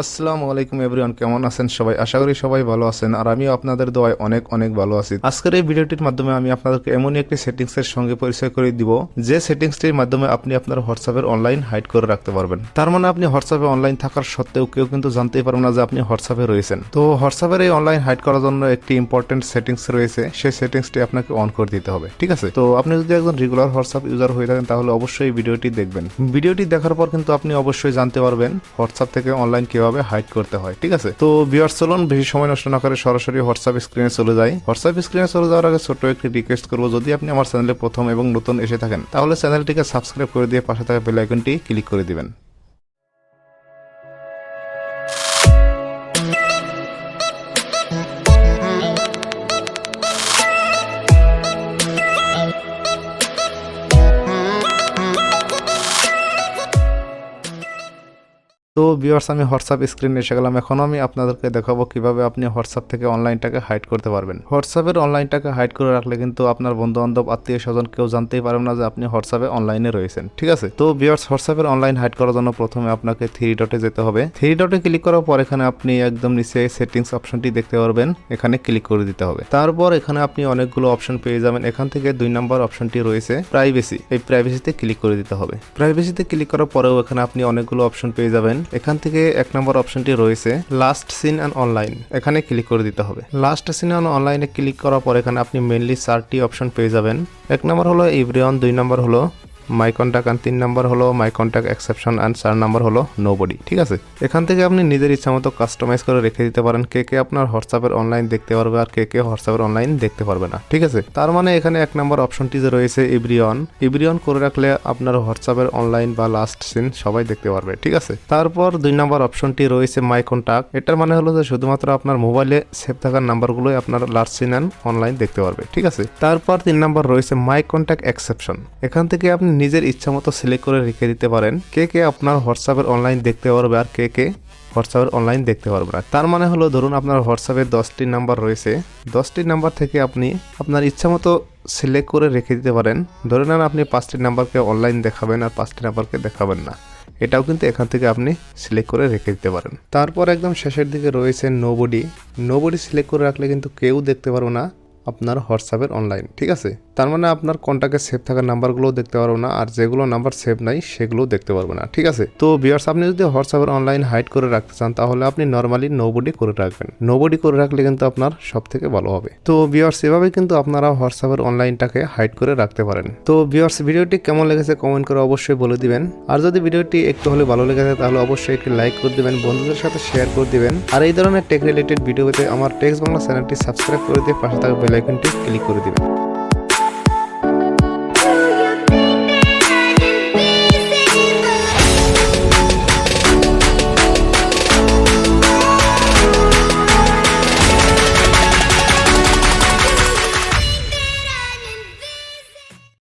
আসসালামু আলাইকুম এভরিওয়ান, কেমন আছেন সবাই? আশা করি সবাই ভালো আছেন, আর আমিও আপনাদের দোয়ায় অনেক অনেক ভালো আছি। আজকের এই ভিডিওটির মাধ্যমে আমি আপনাদেরকে এমনই একটি সেটিংস এর সঙ্গে পরিচয় করে দিব, যে সেটিংসটির মাধ্যমে আপনি আপনার হোয়াটসঅ্যাপের অনলাইন হাইড করে রাখতে পারবেন। তার মানে আপনি হোয়াটসঅ্যাপে অনলাইন থাকার সত্ত্বেও কেউ কিন্তু জানতেই পারবে না যে আপনি হোয়াটসঅ্যাপে রয়েছেন। তো হোয়াটসঅ্যাপের এই অনলাইন হাইড করার জন্য একটি ইম্পর্টেন্ট সেটিংস রয়েছে, সেই সেটিংসটি আপনাকে অন করে দিতে হবে, ঠিক আছে? তো আপনি যদি একজন রেগুলার হোয়াটসঅ্যাপ ইউজার হয়ে থাকেন, তাহলে অবশ্যই ভিডিওটি দেখবেন। ভিডিওটি দেখার পর কিন্তু আপনি অবশ্যই জানতে পারবেন হোয়াটসঅ্যাপ থেকে অনলাইন কীভাবে হাইড করতে হয়, ঠিক আছে? তো ভিউয়ার্স চলুন বেশি সময় নষ্ট না করে সরাসরি হোয়াটসঅ্যাপ স্ক্রিনে চলে যাই। হোয়াটসঅ্যাপ স্ক্রিনে চলে যাওয়ার আগে ছোট্ট একটি রিকোয়েস্ট করব, যদি আপনি আমার চ্যানেলে প্রথম এবং নতুন এসে থাকেন, তাহলে চ্যানেলটিকে সাবস্ক্রাইব করে দিয়ে পাশে থাকা বেল আইকনটি ক্লিক করে দিবেন। তো ভিউয়ার্স আমি হোয়াটসঅ্যাপ স্ক্রিনে এসে গেলাম। এখন আমি আপনাদেরকে দেখাবো কীভাবে আপনি হোয়াটসঅ্যাপ থেকে অনলাইনটাকে হাইড করতে পারবেন। হোয়াটসঅ্যাপের অনলাইনটাকে হাইড করে রাখলে কিন্তু আপনার বন্ধু বান্ধব আত্মীয় স্বজন কেউ জানতেই পারবে না যে আপনি হোয়াটসঅ্যাপে অনলাইনে রয়েছেন, ঠিক আছে? তো ভিউয়ার্স হোয়াটসঅ্যাপের অনলাইন হাইড করার জন্য প্রথমে আপনাকে থ্রি ডটে যেতে হবে। থ্রি ডটে ক্লিক করার পর এখানে আপনি একদম নিচে সেটিংস অপশনটি দেখতে পারবেন। এখানে ক্লিক করে দিতে হবে। তারপর এখানে আপনি অনেকগুলো অপশন পেয়ে যাবেন। এখান থেকে দুই নম্বর অপশনটি রয়েছে প্রাইভেসি এই প্রাইভেসিতে ক্লিক করে দিতে হবে। প্রাইভেসিতে ক্লিক করার পরেও এখানে আপনি অনেকগুলো অপশন পেয়ে যাবেন। এখান থেকে এক নম্বর অপশনটি রয়েছে লাস্ট সিন অ্যান্ড অনলাইন এখানে ক্লিক করে দিতে হবে। লাস্ট সিন অ্যান্ড অনলাইনে ক্লিক করার পর এখানে আপনি মেনলি চারটি অপশন পেয়ে যাবেন। এক নম্বর হলো এভরিওয়ান দুই নম্বর হলো মাই কন্ট্যাক্ট অ্যান্ড তিন নম্বর হলো মাই কন্ট্যাক্ট এক্সেপশন অ্যান্ড চার নম্বর হলো নোবডি ঠিক আছে? এখান থেকে আপনি নিজের ইচ্ছা মতো কাস্টমাইজ করে রেখে দিতে পারেন, কে কে আপনার হোয়াটসঅ্যাপের অনলাইন দেখতে পারবে আর কে কে হোয়াটসঅ্যাপের অনলাইন দেখতে পারবে না, ঠিক আছে? তার মানে এখানে এক নম্বর অপশনটি যে রয়েছে ইব্রিয়ন ইব্রিয়ন করে রাখলে আপনার হোয়াটসঅ্যাপের অনলাইন বা লাস্ট সিন সবাই দেখতে পারবে, ঠিক আছে? তারপর দুই নম্বর অপশনটি রয়েছে মাই কন্ট্যাক্ট এটার মানে হলো যে শুধুমাত্র আপনার মোবাইলে সেভ থাকার নাম্বারগুলোই আপনার লাস্ট সিন অ্যান্ড অনলাইন দেখতে পারবে, ঠিক আছে? তারপর তিন নম্বর রয়েছে মাই কন্ট্যাক্ট এক্সেপশন এখান থেকে আপনি নিজের ইচ্ছা মতো সিলেক্ট করে রেখে দিতে পারেন। কে কে আপনার হোয়াটসঅ্যাপের অনলাইন দেখতে পারবে আর কে কে হোয়াটসঅ্যাপের অনলাইন দেখতে পারবে না। তার মানে হলো, ধরুন আপনার হোয়াটসঅ্যাপে দশটি নাম্বার রয়েছে। দশটি নাম্বার থেকে আপনি আপনার ইচ্ছা মতো সিলেক্ট করে রেখে দিতে পারেন। ধরে নেন আপনি পাঁচটি নাম্বারকে অনলাইন দেখাবেন আর পাঁচটি নাম্বারকে দেখাবেন না। এটাও কিন্তু এখান থেকে আপনি সিলেক্ট করে রেখে দিতে পারেন। তারপর একদম শেষের দিকে রয়েছে নোবডি নোবডি সিলেক্ট করে রাখলে কিন্তু কেউ দেখতে পারবে না। আপনার হোয়াটসঅ্যাপের অনলাইন ঠিক আছে? তার মানে আপনার কন্ট্যাক্টে সেভ থাকা নাম্বারগুলোও দেখতে পারব না, আর যেগুলো নাম্বার সেভ নাই, সেগুলোও দেখতে পারব না, ঠিক আছে? তো বিয়ার্স আপনি যদি হোয়াটসঅ্যাপের অনলাইন হাইড করে রাখতে চান, তাহলে আপনি নর্মালি নোবডি করে রাখবেন। নোবডি করে রাখলে কিন্তু আপনার সব থেকে ভালো হবে। তো বিয়ার্স এভাবে কিন্তু আপনারা হোয়াটসঅ্যাপের অনলাইনটাকে হাইড করে রাখতে পারেন। তো বিয়ার্স ভিডিওটি কেমন লেগেছে কমেন্ট করে অবশ্যই বলে দিবেন। আর যদি ভিডিওটি একটু হলে ভালো লেগেছে তাহলে অবশ্যই একটি লাইক করে দিবেন, বন্ধুদের সাথে শেয়ার করে দিবেন। আর এই ধরনের টেক রিলেটেড ভিডিও পেতে আমার টেক্স বাংলা চ্যানেলটি সাবস্ক্রাইব করে দিয়ে পাশে থাকা বেল আইকনটি ক্লিক করে দিবেন।